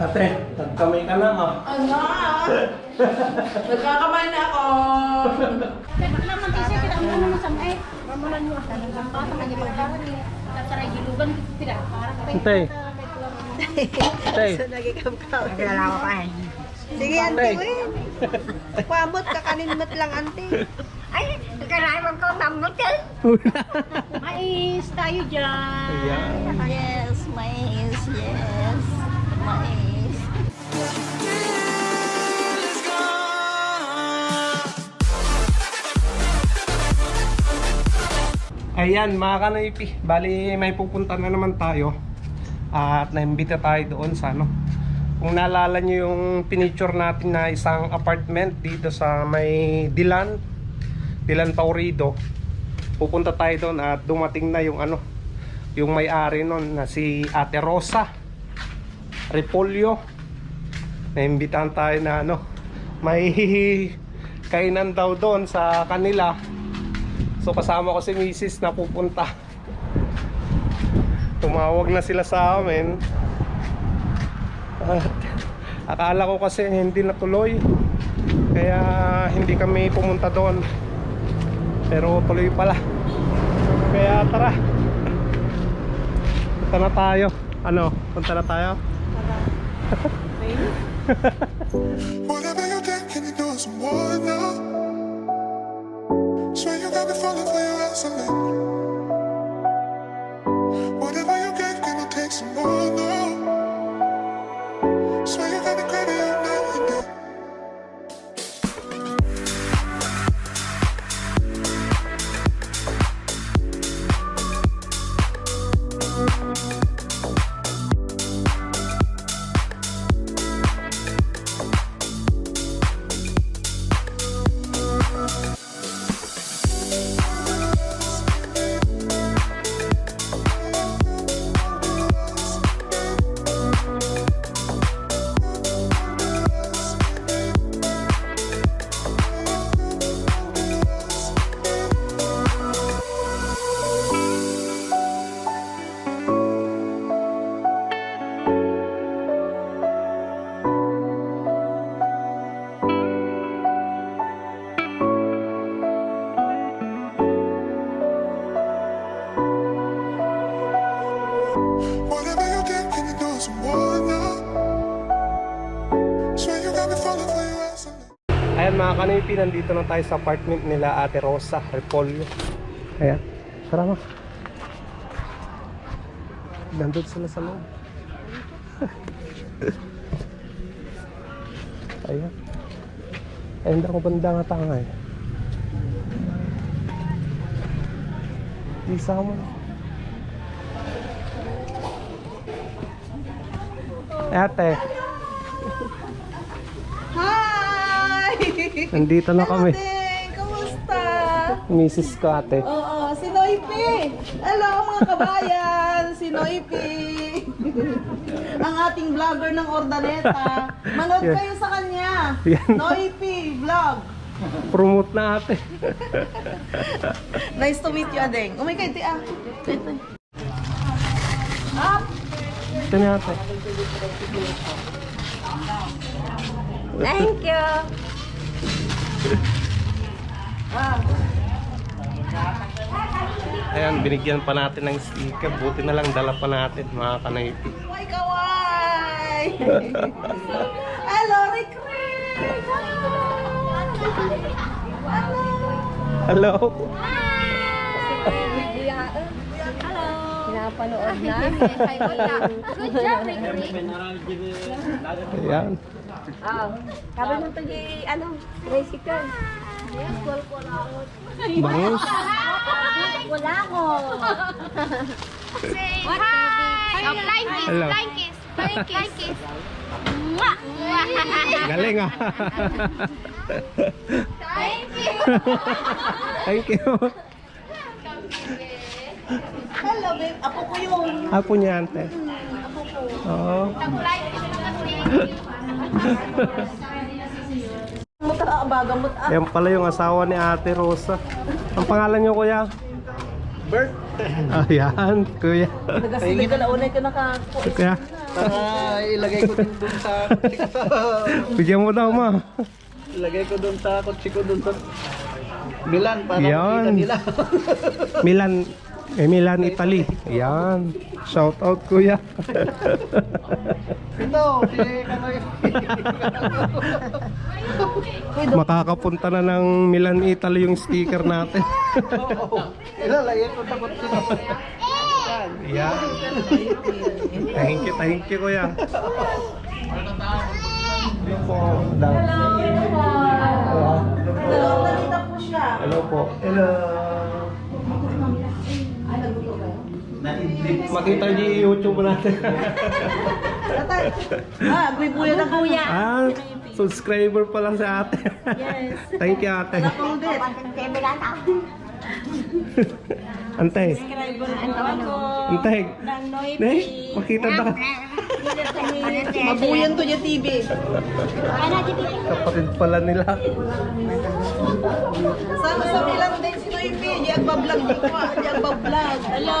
Ate, nagkamay ka na ah. Ano? Nagkakamay na ako. Naman kasi kita mo naman sa may. Mamulan mo ka nang bata man yung mga ni. Tatara ka. Kilala ko pa eh. Sige, Ante. ante, win. Pamot ka kaninmat lang, ante. Ay, karayang ko namot yan. Mais tayo dyan. Yes, mais, yes. Mais. Ayan mga kanaypi, bali may pupunta na naman tayo at naimbita tayo doon sa ano. Kung naalala nyo yung pinicture natin na isang apartment dito sa may Dilan, Dilan Taurido, pupunta tayo doon at dumating na yung ano, yung may-ari noon na si Ate Rosa Repolyo. Naimbitahan tayo na ano, may kainan daw doon sa kanila. So kasama ko si Mrs. na pupunta. Tumawag na sila sa amin. At akala ko kasi hindi natuloy. Kaya hindi kami pumunta doon. Pero tuloy pala. Kaya tara. Punta na tayo. Ano? Punta na tayo? Whatever you think, can you do some more now? Swear you got me falling for your excellence. Whatever you get, can I take some more Ayan mga kanipi, nandito na tayo sa apartment nila Ate Rosa Repolyo. Ayan, tara mo. Nandun sila sa loob. Ayan. Ayan ako banda nga tangay. Isa mo. Ate, Hi! nandito na kami. Ding, kamusta? Mrs. ko ate. Oo, si Noipi. Hello mga kabayan, si Noipi. Ang ating vlogger ng Ordaneta. Manood Yan. kayo sa kanya. Yan. Noipi vlog. Promote na ate. Nice to meet you, Adeng. Oh my God, ti ah. Ito. Up! Ito na ate. Thank you. Ayan, binigyan pa natin ng sticker. Buti na lang dala pa natin mga kanaypi. Ay, kawai! Hello, Rick Rick! Hello. Hello! Pinapanood na. Good job, Rick. Ayan. Ah, sabi mo to di, ano, tricycle. Bangus. Wala ko. Say hi. Oh, flying kiss, flying kiss, flying kiss. Galing ah. Thank you. Thank you. Hello, babe. Apo ko yun. Apo niya. Oo. Naman, thank you. Muta, bagamot ah. Yan pala yung asawa ni ate Rosa. Ang pangalan niyo kuya? Bert. Ayan, kuya. Nagasigay ka na unay ka nakakuha. Kuya. Para ilagay ko din dun sa ko. Bigyan mo daw, ma. ilagay ko dun sa kotse ko dun sa... Milan para Yan. makita nila. Milan, eh, Milan, Italy. Ayan. Shout out, kuya. Ito, si Kanoy. Makakapunta na ng Milan, Italy yung sticker natin. Oo. Ilalagay ko ko. Ayan. Thank you, thank you, kuya. Hello po. Hello. Hello, po. Hello Hello. Makita niyo yung YouTube natin. Ah, guy-buya ng kuya. ah, subscriber pala si ate. Yes. Thank you, ate. Ako din. Ante. Ante. Ne, makita na ka. Mabuyan to niya TV. Kapatid pala nila. Sama sa Milan din si Noypi. Di agbablog di ko. Di agbablog. Hello.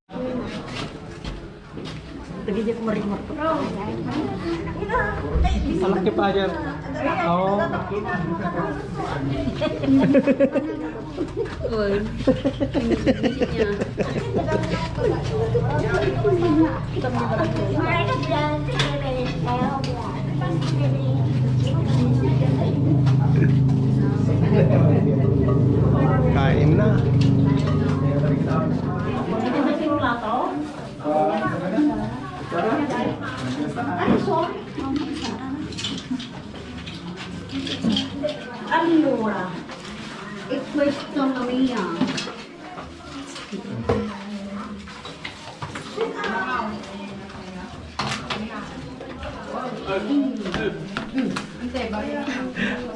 Kapipila na si Mrs. Malaki pa dyan. Oo. Kain na. Allora, e questo non mia.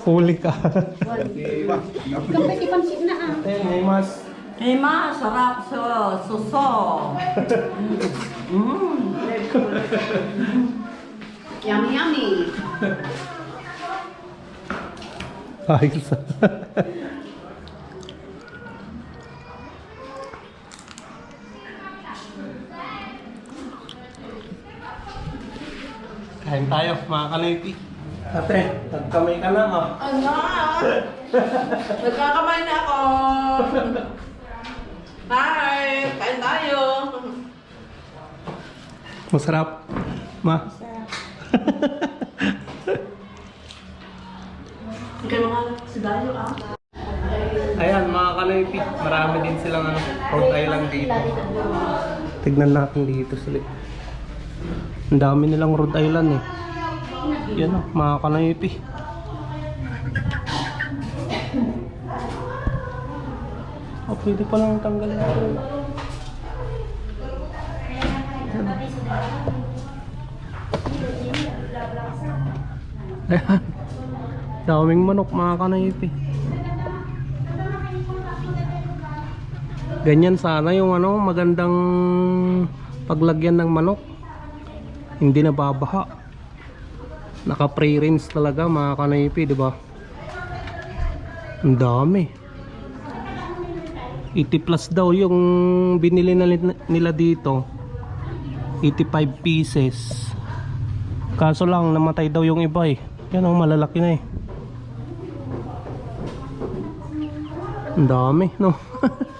Huli ka. Kapit na ah. Eh, mas. Eh ma, sarap so suso. Yummy, yummy. Ayos. Kain tayo, mga kanipi. Ate, nagkamay ka na ha. Ano? Nagkakamay na ako. Hi, kain tayo. Masarap. Ma. Ikaw mga sigayo ah. Ayan, mga kanipi. Marami din silang ano, Rhode Island dito. Tignan natin dito sila. Ang dami nilang Rhode Island eh. Yan o, mga kanipi. Oh, pwede pa lang tanggalin ito. Ayan. Daming manok mga kanipi. Ganyan sana yung ano, magandang paglagyan ng manok. Hindi na babaha. Naka pre-rinse talaga mga kanipi, di ba? Ang dami. 80 plus daw yung binili nila dito. 85 pieces. Kaso lang namatay daw yung iba eh. Yan ang malalaki na eh. Ang dami, no?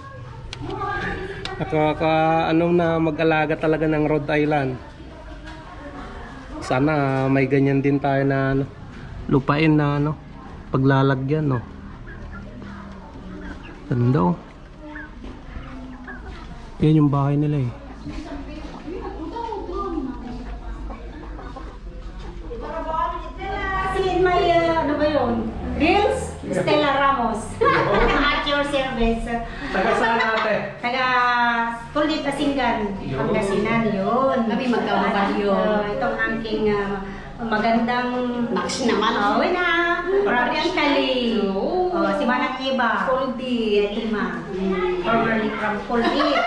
Nakaka ano na mag-alaga talaga ng Rhode Island. Sana may ganyan din tayo na ano, lupain na ano, paglalagyan, no. Ganda oh. Yan yung bahay nila eh. Kasi may, uh, ano ba yun? Reels? Stella Ramos. At your service. Taga saan ate? Taga Tulay Sulit Pasinggan, Pangasinan yun. Kami magkabaryo. itong aking ah, magandang... Max naman. Oo na. Orientally. Oh, si Manang Eva. Kuldi. Ima. Formerly from Kuldi.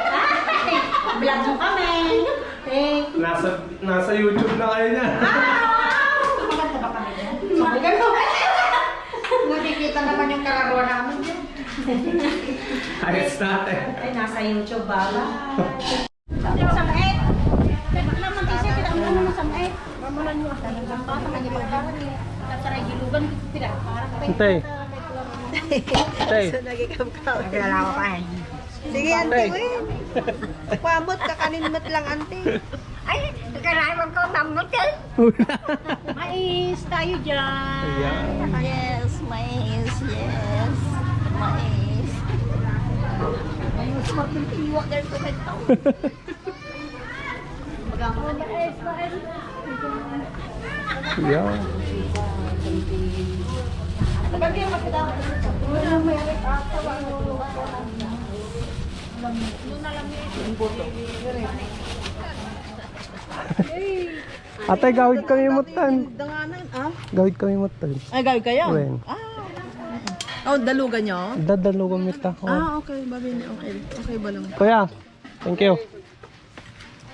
Ah, vlog mo kami. Eh, Nasa, nasa YouTube na kayo niya. Ah! Maganda ba kami dyan? Maganda. Nakikita naman yung kalaro namin dyan. Ayos natin. Ay, nasa YouTube ba? Samait. Naman kasi kita mo naman samait. Mamulan mo. Talagang bata ka niya pagkaran eh. Nagsaray gilugan kita. Parang kay Tay. Tay. Nagkala ko pa eh. Sige, win. Pamot, kakaninmat lang, ante. Ay, nagkarawan ko eh. Mais tayo dyan. Ayan. Yes, mais, yes. Mais. Mais, magpintiwag ka ito. Ayan. Ate, gawid kami mutan. Danganan, ah? Gawid kami mutan. Ay, gawin kayo? Wen. Ah. Oh, dalugan nyo? Dadalo kami ta. Oh. Ah, okay. Babin, okay. Okay ba lang? Kuya, thank you.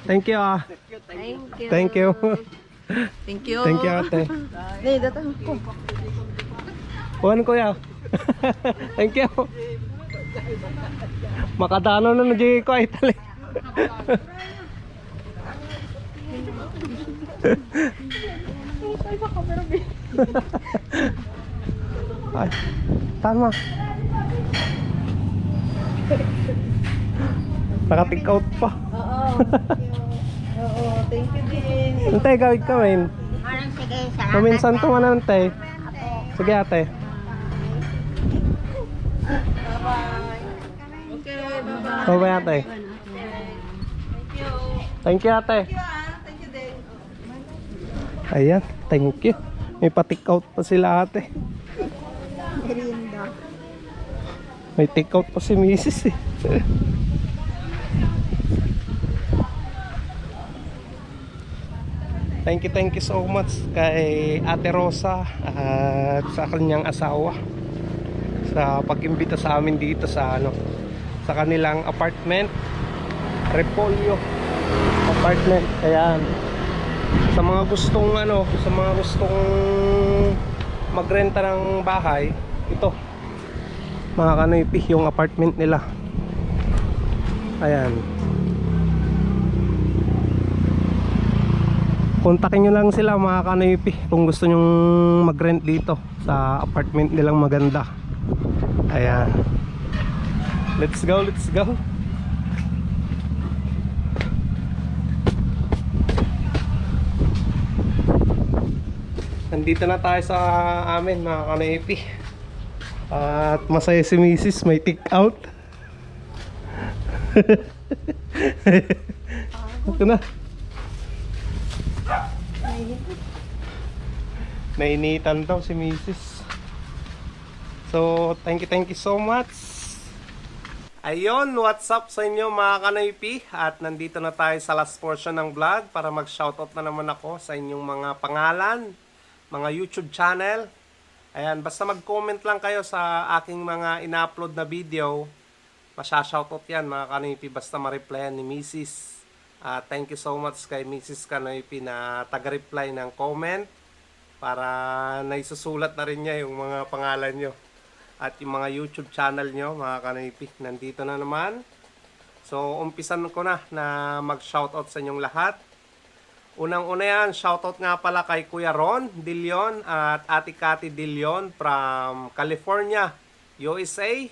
Thank you ah. Thank you. Thank you. Thank you. Thank you ate. Hey, datang ko. Kuhan kuya. Thank you. Makadano na na ko ay tali. Ay, tama. Naka-take out pa. Oo. Oo, thank you din. Antay, gawid ka, men. Parang sige, salamat. Paminsan to man, antay. Sige, ate. Bye-bye. Okay, bye-bye. Bye-bye, ate. Thank you, ate. Thank you, ah. Thank you din. Ayan, thank you. May pa-take out pa sila ate. Merinda. May take out pa si Mrs. eh. Thank you, thank you so much kay Ate Rosa at sa kanyang asawa sa pag-imbita sa amin dito sa ano sa kanilang apartment Repolyo apartment ayan sa mga gustong ano sa mga gustong magrenta ng bahay ito. Mga kanoypi yung apartment nila. Ayan. Kontakin nyo lang sila mga kanoypi kung gusto nyong mag-rent dito sa apartment nilang maganda. Ayan. Let's go let's go nandito na tayo sa amin mga kanoypi at masaya si Mrs. may take out. Ito na. Nainitan daw si Mrs. So, thank you, thank you so much. Ayun, what's up sa inyo mga kanoypi? At nandito na tayo sa last portion ng vlog para mag-shoutout na naman ako sa inyong mga pangalan, mga YouTube channel, Ayan, basta mag-comment lang kayo sa aking mga ina-upload na video. Masya-shoutout yan mga kanoypi basta ma-replyan ni Mrs. Ah, thank you so much kay Mrs. Kanoypi na taga-reply ng comment para naisusulat na rin niya yung mga pangalan nyo. At yung mga YouTube channel nyo mga kanoypi, nandito na naman. So, umpisan ko na na mag-shoutout sa inyong lahat. Unang-una yan, shoutout nga pala kay Kuya Ron Dilion at Ate Cathy Dilion from California, USA.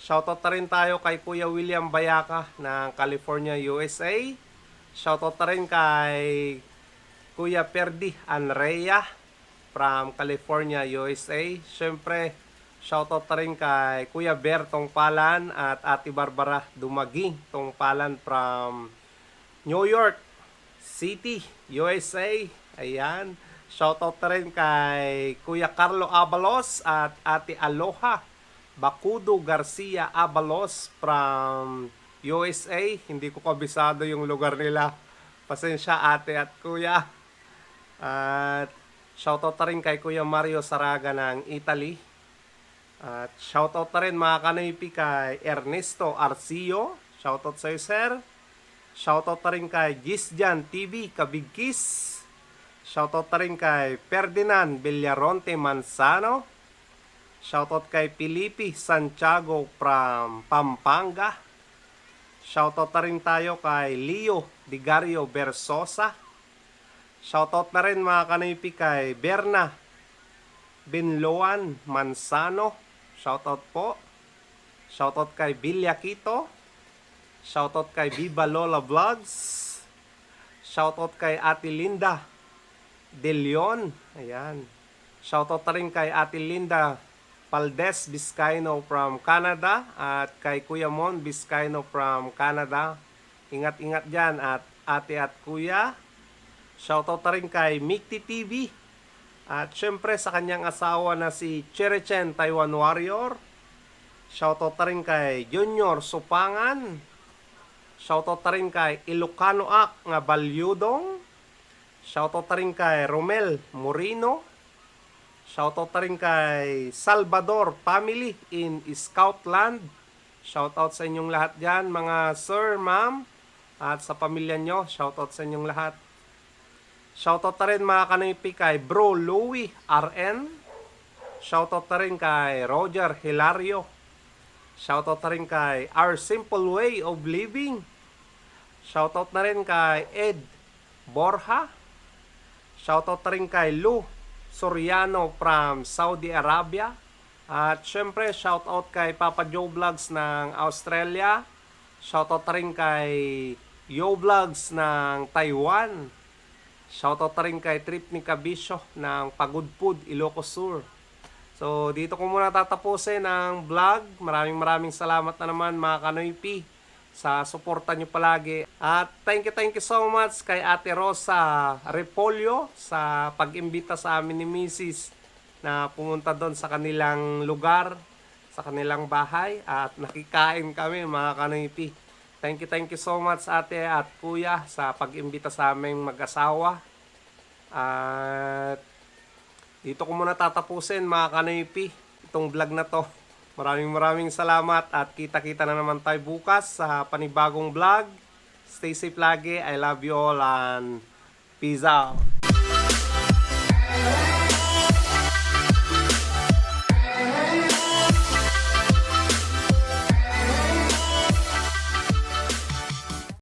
Shoutout na rin tayo kay Kuya William Bayaka ng California, USA. Shoutout na rin kay Kuya Perdi Anrea from California, USA. Siyempre, shoutout na rin kay Kuya Ber Tongpalan at Ate Barbara Dumaging Tongpalan from New York, City, USA. Ayan. Shoutout na rin kay Kuya Carlo Abalos at Ate Aloha Bakudo Garcia Abalos from USA. Hindi ko kabisado yung lugar nila. Pasensya ate at kuya. At shoutout na rin kay Kuya Mario Saraga ng Italy. At shoutout na rin mga kanipi kay Ernesto Arcio. Shoutout sa'yo sir. Shoutout na rin kay Gisjan TV Kabigkis. Shoutout na rin kay Ferdinand Villaronte Manzano. Shoutout kay Felipe Santiago from Pampanga. Shoutout na rin tayo kay Leo Digario Versosa. Shoutout na rin mga kanipi kay Berna Binloan Mansano. Shoutout po. Shoutout kay Bilya Quito. Shoutout kay Viva Lola Vlogs. Shoutout kay Ate Linda De Leon. Ayan. Shoutout na rin kay Ate Linda Paldes Vizcaino from Canada at kay Kuya Mon Vizcaino from Canada. Ingat-ingat dyan at ate at kuya. Shoutout na rin kay Mikti TV. At syempre sa kanyang asawa na si Cherechen Taiwan Warrior. Shoutout na rin kay Junior Supangan. Shoutout na rin kay Ilocano Ak nga Balyudong. Shoutout na rin kay Romel Morino. Shoutout na rin kay Salvador Family in Scoutland. Shoutout sa inyong lahat dyan, mga sir, ma'am, at sa pamilya nyo. Shoutout sa inyong lahat. Shoutout na rin mga kanipi kay Bro Louie RN. Shoutout na rin kay Roger Hilario. Shoutout na rin kay Our Simple Way of Living. Shoutout na rin kay Ed Borja. Shoutout na rin kay Lou Soriano from Saudi Arabia. At syempre, shoutout kay Papa Joe Vlogs ng Australia. Shoutout na rin kay Yo Vlogs ng Taiwan. Shoutout na rin kay Trip ni Kabisyo ng Pagudpud, Ilocos Sur. So, dito ko muna tatapusin ang vlog. Maraming maraming salamat na naman mga Kanoypi sa suporta nyo palagi. At thank you, thank you so much kay Ate Rosa Repolyo sa pag-imbita sa amin ni Mrs. na pumunta doon sa kanilang lugar, sa kanilang bahay at nakikain kami mga Kanoypi. Thank you, thank you so much ate at kuya sa pag-imbita sa aming mag-asawa. At dito ko muna tatapusin mga kanipi itong vlog na to. Maraming maraming salamat at kita-kita na naman tayo bukas sa panibagong vlog. Stay safe lagi. I love you all and peace out.